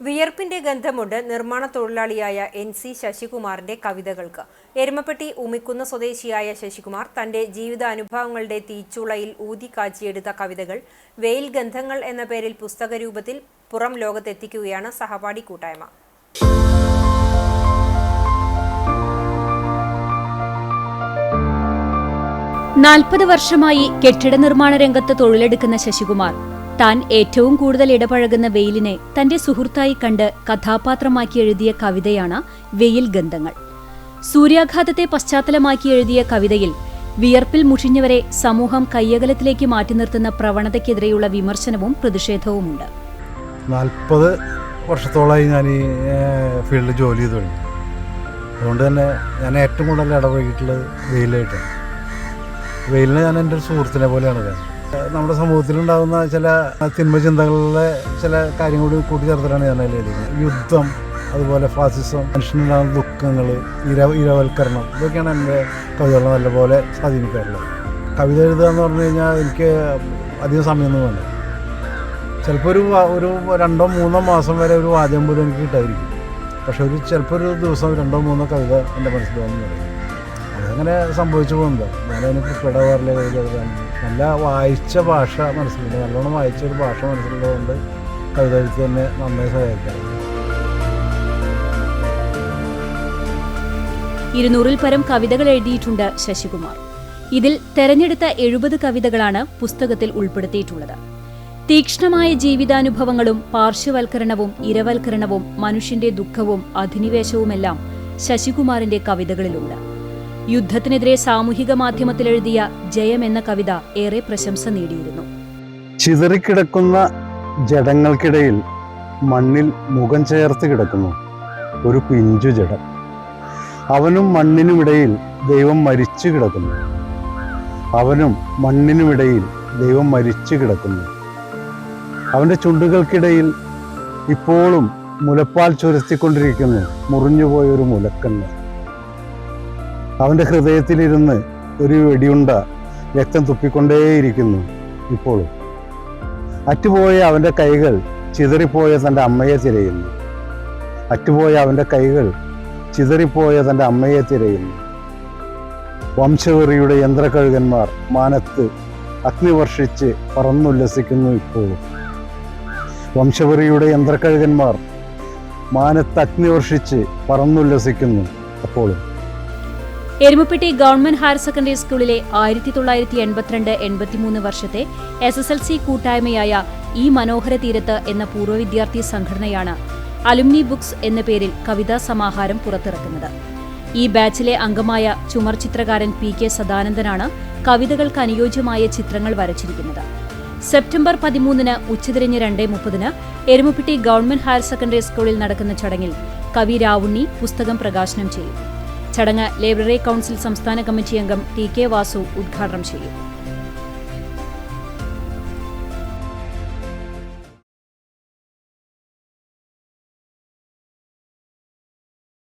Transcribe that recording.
വിയർപ്പിന്റെ ഗന്ധമുണ്ട് നിർമ്മാണ തൊഴിലാളിയായ എൻ സി ശശികുമാറിന്റെ കവിതകൾക്ക്. എരുമപ്പെട്ടി ഉമിക്കുന്ന സ്വദേശിയായ ശശികുമാർ തന്റെ ജീവിതാനുഭവങ്ങളുടെ തീച്ചുളയിൽ ഊതി കാച്ചിയെടുത്ത കവിതകൾ വെയിൽ ഗന്ധങ്ങൾ എന്ന പേരിൽ പുസ്തക രൂപത്തിൽ പുറം ലോകത്തെത്തിക്കുകയാണ് സഹപാഠി കൂട്ടായ്മ. നാൽപ്പത് വർഷമായി കെട്ടിട നിർമ്മാണ രംഗത്ത് തൊഴിലെടുക്കുന്ന ശശികുമാർ താൻ ഏറ്റവും കൂടുതൽ ഇടപഴകുന്ന വെയിലിനെ തന്റെ സുഹൃത്തായി കണ്ട് കഥാപാത്രമാക്കി എഴുതിയ കവിതയാണ് വെയിൽ ഗന്ധങ്ങൾ. സൂര്യാഘാതത്തെ പശ്ചാത്തലമാക്കി എഴുതിയ കവിതയിൽ വിയർപ്പിൽ മുഷിഞ്ഞവരെ സമൂഹം കയ്യകലത്തിലേക്ക് മാറ്റി നിർത്തുന്ന പ്രവണതയ്ക്കെതിരെയുള്ള വിമർശനവും പ്രതിഷേധവുമുണ്ട്. നാൽപ്പത് വർഷത്തോളമായി ഞാൻ ഈ ഫീൽഡിൽ ജോലി ചെയ്തു കഴിഞ്ഞു അതുകൊണ്ട് തന്നെ ഞാൻ ഏറ്റവും കൂടുതൽ ഇടപഴകിയിട്ടുള്ളത് വെയിലായിട്ടാണ്. വെയിലിനെ ഞാൻ എന്റെ സുഹൃത്തിനെ പോലെയാണ് കാണുന്നത്. നമ്മുടെ സമൂഹത്തിലുണ്ടാകുന്ന ചില തിന്മ ചിന്തകളിലെ ചില കാര്യങ്ങൾ കൂടി കൂട്ടിച്ചേർത്തിട്ടാണ് ഞാൻ എഴുതിയത് യുദ്ധം അതുപോലെ ഫാസിസം മനുഷ്യനുണ്ടാകുന്ന ദുഃഖങ്ങൾ ഇര ഇരവൽക്കരണം ഇതൊക്കെയാണ് എന്റെ കവിതകളെ നല്ലപോലെ സ്വാധീനിക്കാറുള്ളത്. കവിത എഴുതുക എന്ന് പറഞ്ഞു കഴിഞ്ഞാൽ എനിക്ക് അധികം സമയമൊന്നും വേണ്ട. ചിലപ്പോൾ ഒരു ഒരു രണ്ടോ മൂന്നോ മാസം വരെ ഒരു വാചകം പോലും എനിക്ക് കിട്ടാതിരിക്കും. പക്ഷെ ഒരു ചിലപ്പോൾ ഒരു ദിവസം രണ്ടോ മൂന്നോ കവിത എന്റെ മനസ്സിൽ വന്നു തുടങ്ങി. അതങ്ങനെ സംഭവിച്ചു പോകുന്നത് ഞാനതിന് പ്രിപ്പയർഡ് ആവാറില്ല കവിത എഴുതാൻ നല്ല വായിച്ച ഭാഷ മനസ്സിലുണ്ട്. നല്ലോണം വായിച്ച ഒരു ഭാഷ മനസ്സിലുള്ളതുകൊണ്ട് കവിത എഴുത്ത് തന്നെ നന്നായി സഹായിക്കാം. ഇരുന്നൂറിൽ പരം കവിതകൾ എഴുതിയിട്ടുണ്ട് ശശികുമാർ. ഇതിൽ തെരഞ്ഞെടുത്ത എഴുപത് കവിതകളാണ് പുസ്തകത്തിൽ ഉൾപ്പെടുത്തിയിട്ടുള്ളത്. തീക്ഷ്ണമായ ജീവിതാനുഭവങ്ങളും പാർശ്വവൽക്കരണവും ഇരവൽക്കരണവും മനുഷ്യന്റെ ദുഃഖവും അധിനിവേശവുമെല്ലാം ശശികുമാറിന്റെ കവിതകളിലുണ്ട്. യുദ്ധത്തിനെതിരെ സാമൂഹിക മാധ്യമത്തിൽ എഴുതിയ ജയം എന്ന കവിത ഏറെ പ്രശംസ നേടിയിരുന്നു. ചിതറിക്കിടക്കുന്ന ജടങ്ങൾക്കിടയിൽ മണ്ണിൽ മുഖം ചേർത്ത് കിടക്കുന്നു ഒരു പിഞ്ചു ജഡം. അവനും മണ്ണിനുമിടയിൽ ദൈവം മരിച്ചു കിടക്കുന്നു. അവനും മണ്ണിനുമിടയിൽ ദൈവം മരിച്ചു കിടക്കുന്നു. അവന്റെ ചുണ്ടുകൾക്കിടയിൽ ഇപ്പോഴും മുലപ്പാൽ ചുരത്തിക്കൊണ്ടിരിക്കുന്നു. മുറിഞ്ഞുപോയൊരു മുലക്കണ്ണ്. അവന്റെ ഹൃദയത്തിലിരുന്ന് ഒരു വെടിയുണ്ട രക്തം തുപ്പിക്കൊണ്ടേയിരിക്കുന്നു ഇപ്പോഴും അറ്റുപോയ അവന്റെ കൈകൾ ചിതറിപ്പോയ തന്റെ അമ്മയെ തിരയുന്നു. അറ്റുപോയ അവന്റെ കൈകൾ ചിതറിപ്പോയ തന്റെ അമ്മയെ തിരയുന്നു. വംശവെറിയുടെ യന്ത്രകഴുകന്മാർ മാനത്ത് അഗ്നി വർഷിച്ച് പറന്നുല്ലസിക്കുന്നു ഇപ്പോഴും വംശവെറിയുടെ യന്ത്രക്കഴുകന്മാർ മാനത്ത് അഗ്നി വർഷിച്ച് പറന്നുല്ലസിക്കുന്നു അപ്പോഴും എരുമപ്പെട്ടി ഗവൺമെന്റ് ഹയർ സെക്കൻഡറി സ്കൂളിലെ ആയിരത്തി തൊള്ളായിരത്തി എൺപത്തിരണ്ട് എൺപത്തിമൂന്ന് വർഷത്തെ എസ് എസ് എൽ സി കൂട്ടായ്മയായ ഈ മനോഹര തീരത്ത് എന്ന പൂർവ വിദ്യാർത്ഥി സംഘടനയാണ് അലുമിനി ബുക്സ് എന്ന പേരിൽ കവിതാ സമാഹാരം പുറത്തിറക്കുന്നത്. ഈ ബാച്ചിലെ അംഗമായ ചുമർ ചിത്രകാരൻ പി കെ സദാനന്ദനാണ് കവിതകൾക്ക് അനുയോജ്യമായ ചിത്രങ്ങൾ വരച്ചിരിക്കുന്നത്. സെപ്റ്റംബർ പതിമൂന്നിന് ഉച്ചതിരിഞ്ഞ് രണ്ടേ മുപ്പതിന് എരുമപ്പെട്ടി ഗവൺമെന്റ് ഹയർ സെക്കൻഡറി സ്കൂളിൽ നടക്കുന്ന ചടങ്ങിൽ കവി രാവുണ്ണി പുസ്തകം പ്രകാശനം ചെയ്യും. ചടങ്ങ് ലൈബ്രറി കൌൺസിൽ സംസ്ഥാന കമ്മിറ്റി അംഗം ടി കെ വാസു ഉദ്ഘാടനം ചെയ്യും